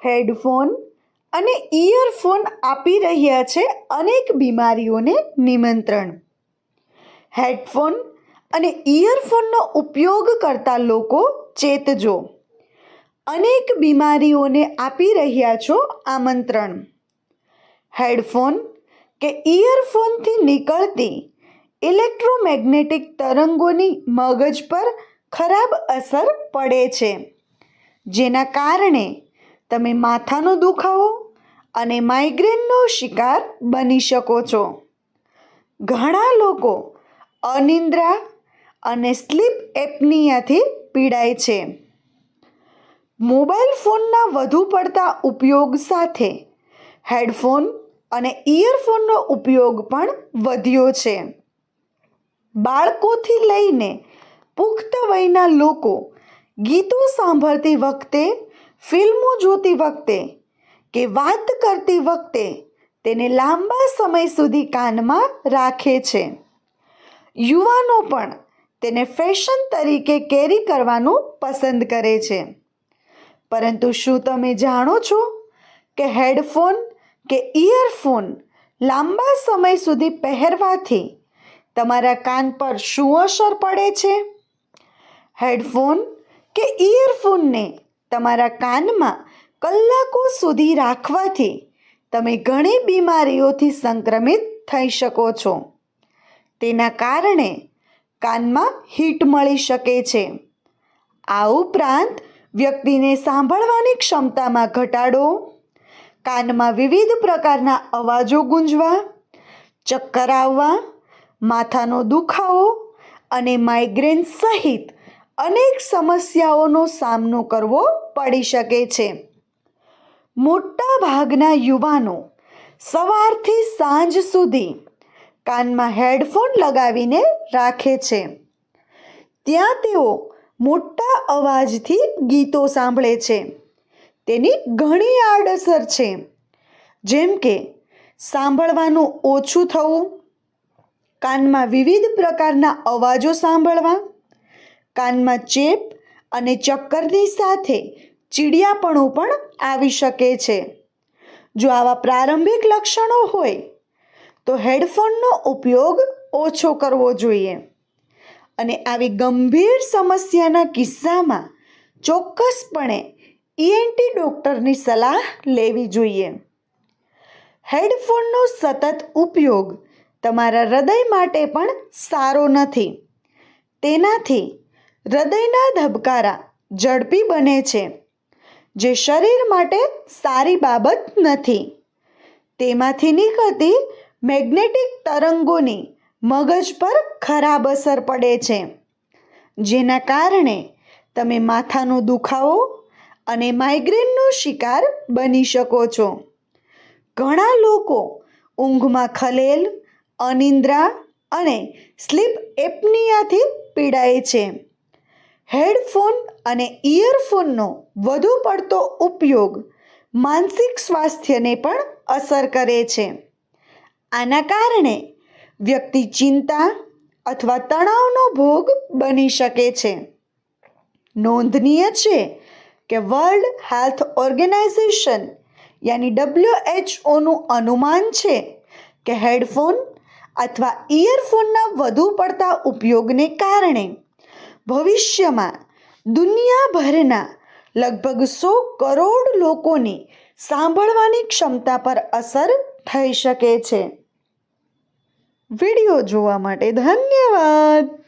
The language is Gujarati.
હેડફોન અને ઇયરફોન આપી રહ્યા છે અનેક બીમારીઓને નિમંત્રણ. હેડફોન અને ઇયરફોનનો ઉપયોગ કરતા લોકો ચેતજો. અનેક બીમારીઓને આપી રહ્યા છો આમંત્રણ. હેડફોન કે ઇયરફોનથી નીકળતી ઇલેક્ટ્રોમેગ્નેટિક તરંગોની મગજ પર ખરાબ અસર પડે છે, જેના કારણે તમે માથાનો દુખાવો અને માઇગ્રેનનો શિકાર બની શકો છો. ઘણા લોકો અનિદ્રા અને સ્લીપ એપનિયાથી પીડાય છે. મોબાઈલ ફોનના વધુ પડતા ઉપયોગ સાથે હેડફોન અને ઇયરફોનનો ઉપયોગ પણ વધ્યો છે. બાળકોથી લઈને પુખ્ત વયના લોકો ગીતો સાંભળતી વખતે ફિલ્મો જોતી વખતે કે વાત કરતી વખતે તેને લાંબા સમય સુધી કાનમાં રાખે છે. યુવાનો પણ તેને ફેશન તરીકે કેરી કરવાનું પસંદ કરે છે. પરંતુ શું તમે જાણો છો કે હેડફોન કે ઇયરફોન લાંબા સમય સુધી પહેરવાથી તમારા કાન પર શું અસર પડે છે? હેડફોન કે ઇયરફોનને તમારા કાનમાં કલાકો સુધી રાખવાથી તમે ઘણી બીમારીઓથી સંક્રમિત થઈ શકો છો. તેના કારણે કાનમાં હીટ મળી શકે છે. આ ઉપરાંત વ્યક્તિને સાંભળવાની ક્ષમતામાં ઘટાડો, કાનમાં વિવિધ પ્રકારના અવાજો ગુંજવા, ચક્કર આવવા, માથાનો દુખાવો અને માઇગ્રેન સહિત અનેક સમસ્યાઓનો સામનો કરવો પડી શકે છે. મોટા ભાગના યુવાનો સવારથી સાંજ સુધી કાનમાં હેડફોન લગાવીને રાખે છે. ત્યાં તેઓ મોટા અવાજથી ગીતો સાંભળે છે. તેની ઘણી આડઅસર છે. જેમ કે સાંભળવાનું ઓછું થવું, કાનમાં વિવિધ પ્રકારના અવાજો સાંભળવા કાનમાં ચેપ અને ચક્કરની સાથે ચીડિયાપણું પણ આવી શકે છે. જો આવા પ્રારંભિક લક્ષણો હોય, તો હેડફોનનો ઉપયોગ ઓછો કરવો જોઈએ. અને આવી ગંભીર સમસ્યાના કિસ્સામાં ચોક્કસપણે ઈએનટી ડૉક્ટરની સલાહ લેવી જોઈએ. હેડફોનનો સતત ઉપયોગ તમારા હૃદય માટે પણ સારો નથી. તેનાથી હૃદયના ધબકારા ઝડપી બને છે, જે શરીર માટે સારી બાબત નથી. તેમાંથી નીકળતી મેગ્નેટિક તરંગોની મગજ પર ખરાબ અસર પડે છે, જેના કારણે તમે માથાનો દુખાવો અને માઇગ્રેનનો શિકાર બની શકો છો. ઘણા લોકો ઊંઘમાં ખલેલ, અનિદ્રા અને સ્લીપ એપનિયાથી પીડાય છે. હેડફોન અને ઇયરફોનનો વધુ પડતો ઉપયોગ માનસિક સ્વાસ્થ્યને પણ અસર કરે છે. આના કારણે વ્યક્તિ ચિંતા અથવા તણાવનો ભોગ બની શકે છે. નોંધનીય છે કે વર્લ્ડ હેલ્થ ઓર્ગેનાઇઝેશન યાની ડબ્લ્યુએચઓનું અનુમાન છે કે હેડફોન અથવા ઇયરફોનના વધુ પડતા ઉપયોગને કારણે ભવિષ્યમાં દુનિયાભરના લગભગ સો કરોડ લોકોની સાંભળવાની ક્ષમતા પર અસર થઈ શકે છે. વીડિયો જોવા માટે ધન્યવાદ.